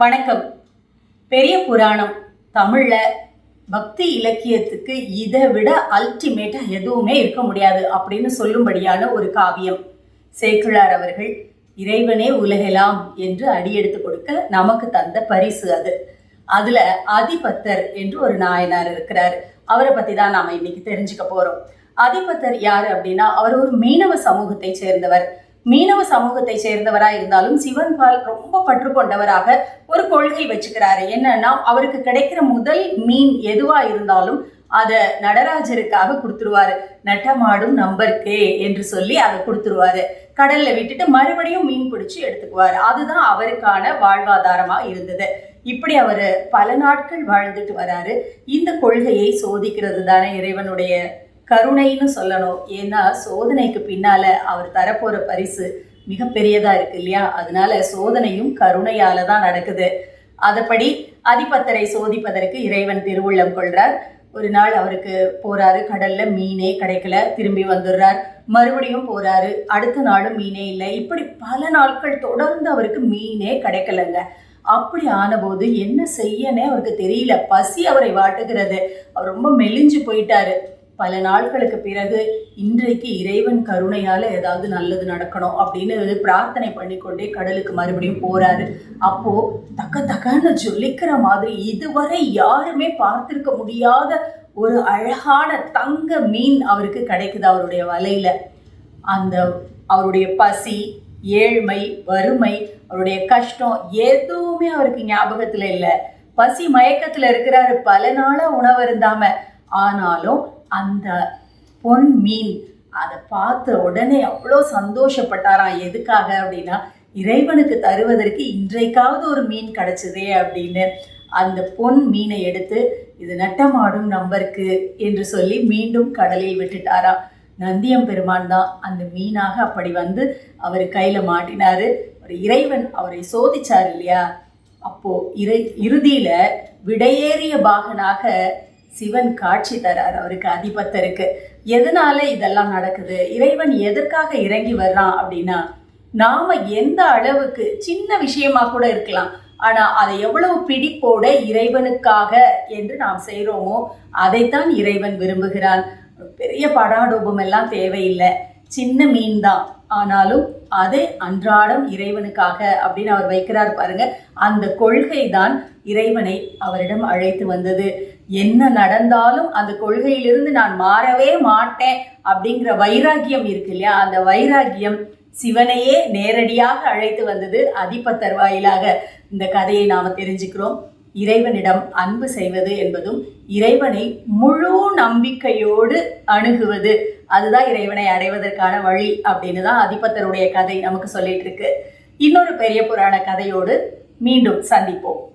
வணக்கம். பெரிய புராணம். தமிழில் பக்தி இலக்கியத்துக்கு இதை விட அல்டிமேட்டாக எதுவுமே இருக்க முடியாது அப்படின்னு சொல்லும்படியான ஒரு காவியம். சேக்கிழார் அவர்கள் இறைவனே உலகலாம் என்று அடியெடுத்து கொடுக்க நமக்கு தந்த பரிசு அது. அதுல அதிபத்தர் என்று ஒரு நாயனார் இருக்கிறார். அவரை பத்தி தான் நாம இன்னைக்கு தெரிஞ்சுக்க போறோம். அதிபத்தர் யார் அப்படின்னா அவர் ஒரு மீனவ சமூகத்தை சேர்ந்தவர். மீனவ சமூகத்தை சேர்ந்தவரா இருந்தாலும் சிவன் பால் ரொம்ப பற்று கொண்டவராக ஒரு கொள்கை வச்சுக்கிறாரு. என்னன்னா அவருக்கு கிடைக்கிற முதல் மீன் எதுவா இருந்தாலும் அதை நடராஜருக்காக கொடுத்துருவாரு. நட்டமாடும் நம்பர்க்கே என்று சொல்லி அதை கொடுத்துருவாரு. கடல்ல விட்டுட்டு மறுபடியும் மீன் பிடிச்சு எடுத்துக்குவாரு. அதுதான் அவருக்கான வாழ்வாதாரமா இருந்தது. இப்படி அவர் பல நாட்கள் வாழ்ந்துட்டு வராரு. இந்த கொள்கையை சோதிக்கிறது தானே இறைவனுடைய கருணைன்னு சொல்லணும். ஏன்னா சோதனைக்கு பின்னால அவர் தரப்போற பரிசு மிகப்பெரியதா இருக்கு இல்லையா? அதனால சோதனையும் கருணையால தான் நடக்குது. அதப்படி அதிபத்தரை சோதிப்பதற்கு இறைவன் திருவுள்ளம் கொள்றார். ஒரு நாள் அவருக்கு போறாரு கடல்ல மீனே கிடைக்கல திரும்பி வந்துடுறார். மறுபடியும் போறாரு அடுத்த நாளும் மீனே இல்லை. இப்படி பல நாட்கள் தொடர்ந்து அவருக்கு மீனே கிடைக்கலங்க. அப்படி ஆனபோது என்ன செய்யனே அவருக்கு தெரியல. பசி அவரை வாட்டுகிறது. அவர் ரொம்ப மெலிஞ்சு போயிட்டாரு. பல நாட்களுக்கு பிறகு இன்றைக்கு இறைவன் கருணையால ஏதாவது நல்லது நடக்கணும் அப்படின்னு பிரார்த்தனை பண்ணிக்கொண்டே கடலுக்கு மறுபடியும் போறாரு. அப்போ தக்க தக்கன்னு ஜொலிக்கிற மாதிரி இதுவரை யாருமே பார்த்திருக்க முடியாத ஒரு அழகான தங்க மீன் அவருக்கு கிடைக்குது அவருடைய வலையில. அந்த அவருடைய பசி ஏழ்மை வறுமை அவருடைய கஷ்டம் எதுவுமே அவருக்கு ஞாபகத்துல இல்லை. பசி மயக்கத்துல இருக்கிறாரு. பல நாளா உணவு இருந்தாம ஆனாலும் அந்த பொன் மீன் அதை பார்த்த உடனே அவ்வளோ சந்தோஷப்பட்டாராம் எதுக்காக அப்படின்னா இறைவனுக்கு தருவதற்கு இன்றைக்காவது ஒரு மீன் கிடச்சதே அப்படின்னு அந்த பொன் மீனை எடுத்து இது நட்டமாடும் நம்பருக்கு என்று சொல்லி மீண்டும் கடலில் விட்டுட்டாராம் நந்தியம் பெருமான் தான் அந்த மீனாக அப்படி வந்து அவர் கையில் மாட்டினார். ஒரு இறைவன் அவரை சோதிச்சார் இல்லையா? அப்போது இறை இறுதியில் விடையேறிய பாகனாக சிவன் காட்சி தரார் அவருக்கு அதிபத்தருக்கு. எதனால இதெல்லாம் நடக்குது? இறைவன் எதற்காக இறங்கி வர்றான் அப்படின்னா நாம எந்த அளவுக்கு சின்ன விஷயமா கூட இருக்கலாம் ஆனா அதை எவ்வளவு பிடிப்போட இறைவனுக்காக என்று நாம் செய்கிறோமோ அதைத்தான் இறைவன் விரும்புகிறான். பெரிய படாடோபம் எல்லாம் தேவையில்லை. சின்ன மீன் தான். ஆனாலும் அதை அன்றாடம் இறைவனுக்காக அப்படின்னு அவர் வைக்கிறார் பாருங்க. அந்த கொள்கை தான் இறைவனை அவரிடம் அழைத்து வந்தது. என்ன நடந்தாலும் அந்த கொள்கையிலிருந்து நான் மாறவே மாட்டேன் அப்படிங்கிற வைராக்கியம் இருக்கு இல்லையா? அந்த வைராக்கியம் சிவனையே நேரடியாக அழைத்து வந்தது அதிபத்தர் வாயிலாக இந்த கதையை நாம் தெரிஞ்சுக்கிறோம். இறைவனிடம் அன்பு செய்வது என்பதும் இறைவனை முழு நம்பிக்கையோடு அணுகுவது. அதுதான் இறைவனை அடைவதற்கான வழி அப்படின்னு தான் அதிபத்தருடைய கதை நமக்கு சொல்லிட்டு இருக்கு. இன்னொரு பெரிய புராண கதையோடு மீண்டும் சந்திப்போம்.